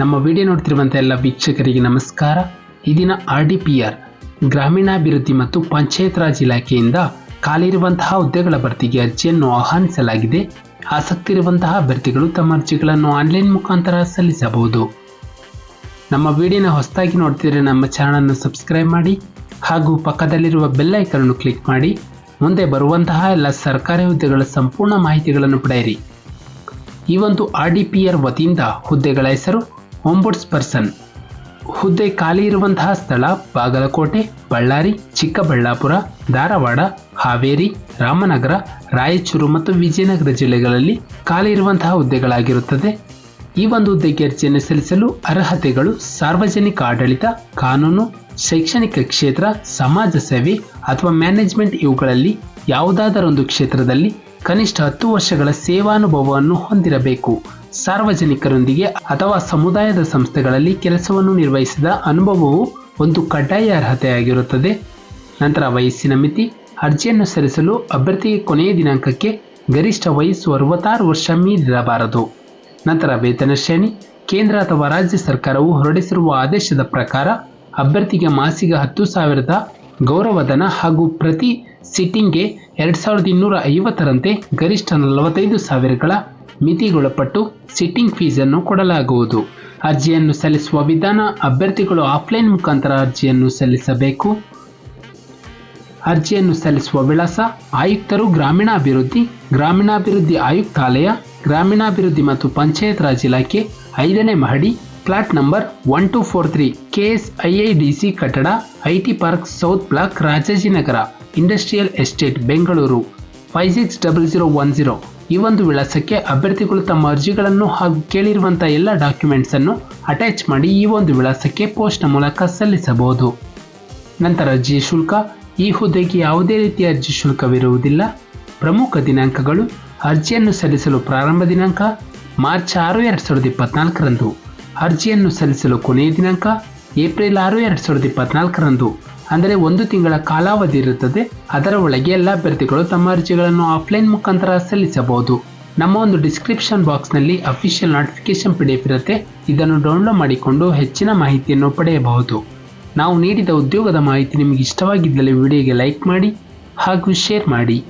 ನಮ್ಮ ವಿಡಿಯೋ ನೋಡ್ತಿರುವಂಥ ಎಲ್ಲ ವೀಕ್ಷಕರಿಗೆ ನಮಸ್ಕಾರ. ಈ ದಿನ ಆರ್ ಡಿ ಪಿ ಆರ್, ಗ್ರಾಮೀಣಾಭಿವೃದ್ಧಿ ಮತ್ತು ಪಂಚಾಯತ್ ರಾಜ್ ಇಲಾಖೆಯಿಂದ ಖಾಲಿರುವಂತಹ ಹುದ್ದೆಗಳ ಭರ್ತಿಗೆ ಅರ್ಜಿಯನ್ನು ಆಹ್ವಾನಿಸಲಾಗಿದೆ. ಆಸಕ್ತಿ ಇರುವಂತಹ ಅಭ್ಯರ್ಥಿಗಳು ತಮ್ಮ ಅರ್ಜಿಗಳನ್ನು ಆನ್ಲೈನ್ ಮುಖಾಂತರ ಸಲ್ಲಿಸಬಹುದು. ನಮ್ಮ ವಿಡಿಯೋನ ಹೊಸದಾಗಿ ನೋಡ್ತಿದ್ರೆ ನಮ್ಮ ಚಾನಲನ್ನು ಸಬ್ಸ್ಕ್ರೈಬ್ ಮಾಡಿ ಹಾಗೂ ಪಕ್ಕದಲ್ಲಿರುವ ಬೆಲ್ ಐಕನನ್ನು ಕ್ಲಿಕ್ ಮಾಡಿ. ಮುಂದೆ ಬರುವಂತಹ ಎಲ್ಲ ಸರ್ಕಾರಿ ಹುದ್ದೆಗಳ ಸಂಪೂರ್ಣ ಮಾಹಿತಿಗಳನ್ನು ಪಡೆಯಿರಿ. ಈ ಒಂದು ಆರ್ ಡಿ ಪಿ ಆರ್ ವತಿಯಿಂದ ಹುದ್ದೆಗಳ ಹೆಸರು ಒಂಬುಡ್ಸ್ ಪರ್ಸನ್ ಹುದ್ದೆ ಖಾಲಿ ಇರುವಂತಹ ಸ್ಥಳ ಬಾಗಲಕೋಟೆ, ಬಳ್ಳಾರಿ, ಚಿಕ್ಕಬಳ್ಳಾಪುರ, ಧಾರವಾಡ, ಹಾವೇರಿ, ರಾಮನಗರ, ರಾಯಚೂರು ಮತ್ತು ವಿಜಯನಗರ ಜಿಲ್ಲೆಗಳಲ್ಲಿ ಖಾಲಿ ಇರುವಂತಹ ಹುದ್ದೆಗಳಾಗಿರುತ್ತದೆ. ಈ ಒಂದು ಹುದ್ದೆಗೆ ಅರ್ಜಿಯನ್ನು ಸಲ್ಲಿಸಲು ಅರ್ಹತೆಗಳು ಸಾರ್ವಜನಿಕ ಆಡಳಿತ, ಕಾನೂನು, ಶೈಕ್ಷಣಿಕ ಕ್ಷೇತ್ರ, ಸಮಾಜ ಸೇವೆ ಅಥವಾ ಮ್ಯಾನೇಜ್ಮೆಂಟ್ ಇವುಗಳಲ್ಲಿ ಯಾವುದಾದರೊಂದು ಕ್ಷೇತ್ರದಲ್ಲಿ ಕನಿಷ್ಠ ಹತ್ತು ವರ್ಷಗಳ ಸೇವಾನುಭವವನ್ನು ಹೊಂದಿರಬೇಕು. ಸಾರ್ವಜನಿಕರೊಂದಿಗೆ ಅಥವಾ ಸಮುದಾಯದ ಸಂಸ್ಥೆಗಳಲ್ಲಿ ಕೆಲಸವನ್ನು ನಿರ್ವಹಿಸಿದ ಅನುಭವವು ಒಂದು ಕಡ್ಡಾಯ ಅರ್ಹತೆಯಾಗಿರುತ್ತದೆ. ನಂತರ ವಯಸ್ಸಿನ ಮಿತಿ, ಅರ್ಜಿಯನ್ನು ಸಲ್ಲಿಸಲು ಅಭ್ಯರ್ಥಿಗೆ ಕೊನೆಯ ದಿನಾಂಕಕ್ಕೆ ಗರಿಷ್ಠ ವಯಸ್ಸು ಅರವತ್ತಾರು ವರ್ಷ ಮೀರಿರಬಾರದು. ನಂತರ ವೇತನ ಶ್ರೇಣಿ, ಕೇಂದ್ರ ಅಥವಾ ರಾಜ್ಯ ಸರ್ಕಾರವು ಹೊರಡಿಸಿರುವ ಆದೇಶದ ಪ್ರಕಾರ ಅಭ್ಯರ್ಥಿಗೆ ಮಾಸಿಕ ಹತ್ತು ಸಾವಿರದ ಗೌರವಧನ ಹಾಗೂ ಪ್ರತಿ ಸಿಟ್ಟಿಂಗ್ಗೆ ಎರಡು ಸಾವಿರದ ಇನ್ನೂರ ಐವತ್ತರಂತೆ ಗರಿಷ್ಠ ನಲವತ್ತೈದು ಸಾವಿರಗಳ ಮಿತಿಗೊಳಪಟ್ಟು ಸಿಟ್ಟಿಂಗ್ ಫೀಸನ್ನು ಕೊಡಲಾಗುವುದು. ಅರ್ಜಿಯನ್ನು ಸಲ್ಲಿಸುವ ವಿಧಾನ ಅಭ್ಯರ್ಥಿಗಳು ಆಫ್ಲೈನ್ ಮುಖಾಂತರ ಅರ್ಜಿಯನ್ನು ಸಲ್ಲಿಸಬೇಕು. ಅರ್ಜಿಯನ್ನು ಸಲ್ಲಿಸುವ ವಿಳಾಸ ಆಯುಕ್ತರು ಗ್ರಾಮೀಣಾಭಿವೃದ್ಧಿ ಗ್ರಾಮೀಣಾಭಿವೃದ್ಧಿ ಆಯುಕ್ತಾಲಯ, ಗ್ರಾಮೀಣಾಭಿವೃದ್ಧಿ ಮತ್ತು ಪಂಚಾಯತ್ ರಾಜ್ ಇಲಾಖೆ ಐದನೇ ಮಹಡಿ flat number one two four three K S I I D C ಕಟ್ಟಡ I T park south block Rajajinagar industrial estate, Bengaluru. Five six double zero one zero. ಈ ಒಂದು ವಿಳಾಸಕ್ಕೆ ಅಭ್ಯರ್ಥಿಗಳು ತಮ್ಮ ಅರ್ಜಿಗಳನ್ನು ಹಾಗೂ ಕೇಳಿರುವಂಥ ಎಲ್ಲ ಡಾಕ್ಯುಮೆಂಟ್ಸನ್ನು ಅಟ್ಯಾಚ್ ಮಾಡಿ ಈ ಒಂದು ವಿಳಾಸಕ್ಕೆ ಪೋಸ್ಟ್ನ ಮೂಲಕ ಸಲ್ಲಿಸಬಹುದು. ನಂತರ ಅರ್ಜಿ ಶುಲ್ಕ. ಈ ಹುದ್ದೆಗೆ ಯಾವುದೇ ರೀತಿಯ ಅರ್ಜಿ ಶುಲ್ಕವಿರುವುದಿಲ್ಲ. ಪ್ರಮುಖ ದಿನಾಂಕಗಳು. ಅರ್ಜಿಯನ್ನು ಸಲ್ಲಿಸಲು ಪ್ರಾರಂಭ ದಿನಾಂಕ. ಮಾರ್ಚ್ ಆರು, ಎರಡು ಸಾವಿರದ ಇಪ್ಪತ್ನಾಲ್ಕರಂದು. ಅರ್ಜಿಯನ್ನು ಸಲ್ಲಿಸಲು ಕೊನೆಯ ದಿನಾಂಕ ಏಪ್ರಿಲ್ ಆರು, ಎರಡು ಸಾವಿರದ ಇಪ್ಪತ್ನಾಲ್ಕರಂದು. ಅಂದರೆ ಒಂದು ತಿಂಗಳ ಕಾಲಾವಧಿ ಇರುತ್ತದೆ. ಅದರ ಒಳಗೆ ಎಲ್ಲ ಅಭ್ಯರ್ಥಿಗಳು ತಮ್ಮ ಅರ್ಜಿಗಳನ್ನು ಆಫ್ಲೈನ್ ಮುಖಾಂತರ ಸಲ್ಲಿಸಬಹುದು. ನಮ್ಮ ಒಂದು ಡಿಸ್ಕ್ರಿಪ್ಷನ್ ಬಾಕ್ಸ್ನಲ್ಲಿ ಅಫಿಷಿಯಲ್ ನೋಟಿಫಿಕೇಶನ್ ಪಿ ಇರುತ್ತೆ. ಇದನ್ನು ಡೌನ್ಲೋಡ್ ಮಾಡಿಕೊಂಡು ಹೆಚ್ಚಿನ ಮಾಹಿತಿಯನ್ನು ಪಡೆಯಬಹುದು. ನಾವು ನೀಡಿದ ಉದ್ಯೋಗದ ಮಾಹಿತಿ ನಿಮಗೆ ಇಷ್ಟವಾಗಿದ್ದಲ್ಲಿ ವಿಡಿಯೋಗೆ ಲೈಕ್ ಮಾಡಿ ಹಾಗೂ ಶೇರ್ ಮಾಡಿ.